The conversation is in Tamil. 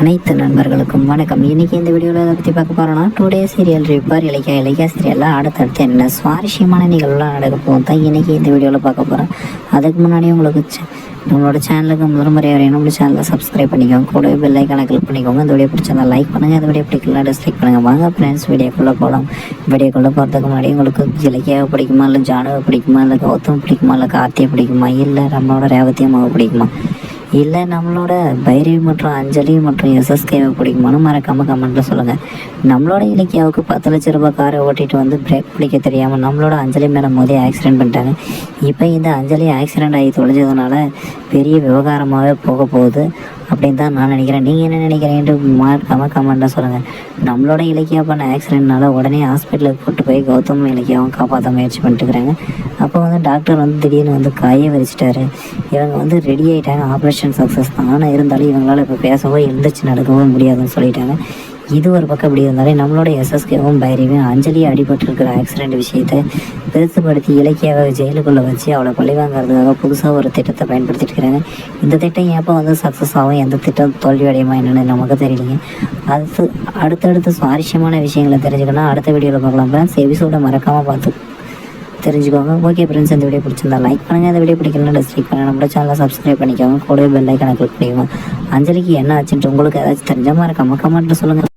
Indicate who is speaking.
Speaker 1: அனைத்து நண்பர்களுக்கும் வணக்கம். இன்னைக்கு இந்த வீடியோவில் அதை பற்றி பார்க்க போகிறோம்னா டே சீரியல் ரிப்பர் இலக்கியா இலக்கியா சீரியலில் அடுத்தடுத்து என்ன சுவாரஸ்யமான நிகழ்வுலாம் நடக்க போகும் தான் இன்றைக்கி இந்த வீடியோவில் பார்க்க போகிறோம் அதுக்கு முன்னாடி உங்களுக்கு நம்மளோட சேனலுக்கு முதல் முறையாக வரையும் நம்மளோட சேனலை சப்ஸ்கிரைப் பண்ணிக்கோங்க. கூடவே பெல் ஐக்கானை கிளிக் பண்ணிக்கோங்க. இந்த வீடியோ பிடிச்சிருந்தா லைக் பண்ணுங்கள் இந்த வீடியோ பிடிக்கலாம் டிஸ்லைக் பண்ணுங்கள் வாங்க ஃப்ரெண்ட்ஸ் வீடியோக்குள்ளே போகலாம் வீடியோக்குள்ளே போகிறதுக்கு முன்னாடி உங்களுக்கு இலக்கியாவை பிடிக்குமா இல்லை ஜானவை பிடிக்குமா இல்லை கௌதம் பிடிக்குமா இல்லை கார்த்தியை பிடிக்குமா இல்லை நம்மளோட ரேவதி அம்மாவை பிடிக்குமா? இல்லை நம்மளோட பைரவி மற்றும் அஞ்சலி மற்றும் எஸ்எஸ்கேவை பிடிக்குமானு மறக்காமல் கமெண்ட்டில் சொல்லுங்கள் நம்மளோட இலக்கியாவுக்கு பத்து லட்ச ரூபாய் காரை ஓட்டிகிட்டு வந்து பிரேக் பிடிக்க தெரியாமல் நம்மளோட அஞ்சலி மேலே மோதி ஆக்சிடென்ட் பண்ணிட்டாங்க. இப்போ இந்த அஞ்சலி ஆக்சிடென்ட் ஆகி தொலைஞ்சதுனால பெரிய விவகாரமாகவே போக போகுது அப்படின்னு தான் நான் நினைக்கிறேன். நீங்கள் என்ன நினைக்கிறீங்கன்ட்டு மறக்காமல் கமெண்ட்டில் சொல்லுங்கள் நம்மளோட இலக்கியா பண்ண ஆக்சிடென்ட்னால உடனே ஹாஸ்பிட்டலுக்கு கூட்டு போய் கௌதம் இலக்கியாவும் காப்பாற்ற முயற்சி பண்ணிட்டுருக்குறாங்க அப்போ வந்து டாக்டர் வந்து திடீர்னு வந்து காய விரிச்சிட்டாரு. இவங்க வந்து ரெடி ஆகிட்டாங்க ஆப்ரேஷன் சக்ஸஸ் தான். ஆனால் இருந்தாலும் இவங்களால் இப்போ பேசவோ எழுந்திரிச்சு நடக்கவும் முடியாதுன்னு சொல்லிட்டாங்க. இது ஒரு பக்கம் இப்படி இருந்தாலே நம்மளோட எஸ்எஸ்கேவும் பைரவியும் அஞ்சலி அடிபட்டிருக்கிற ஆக்சிடென்ட் விஷயத்தை பெருசுபடுத்தி இலக்கியாவை ஜெயிலுக்குள்ளே வச்சு அவளை பழிவாங்கிறதுக்காக புதுசாக ஒரு திட்டத்தை பயன்படுத்திட்டு இருக்கிறாங்க இந்த திட்டம் எப்போ வந்து சக்ஸஸ் ஆகும்? எந்த திட்டம் தோல்வி அடையுமா என்னென்னு நமக்கு தெரியலைங்க. அடுத்து அடுத்தடுத்து சுவாரஸ்யமான விஷயங்களை தெரிஞ்சுக்கணும் அடுத்த வீடியோவில் பார்க்கலாம் ஃப்ரெண்ட்ஸ் எபிசோட மறக்காமல் பார்த்து தெரிஞ்சுக்கோங்க. ஓகே ஃப்ரெண்ட்ஸ் இந்த வீடியோ பிடிச்சிருந்தா லைக் பண்ணுங்கள் இந்த வீடியோ பிடிக்கலன்னா டிஸ்லைக் பண்ணுங்கள் நம்மளோட சேனலை சப்ஸ்கிரைப் பண்ணிக்கோங்க. கூடவே பெல் ஐக்கனை கிளிக் பண்ணிக்கோங்க. அஞ்சலிக்கு என்ன ஆச்சுன்ட்டு உங்களுக்கு ஏதாச்சும் தெரிஞ்ச மாதிரி கம்ம கமெண்ட்டில் சொல்லுங்கள்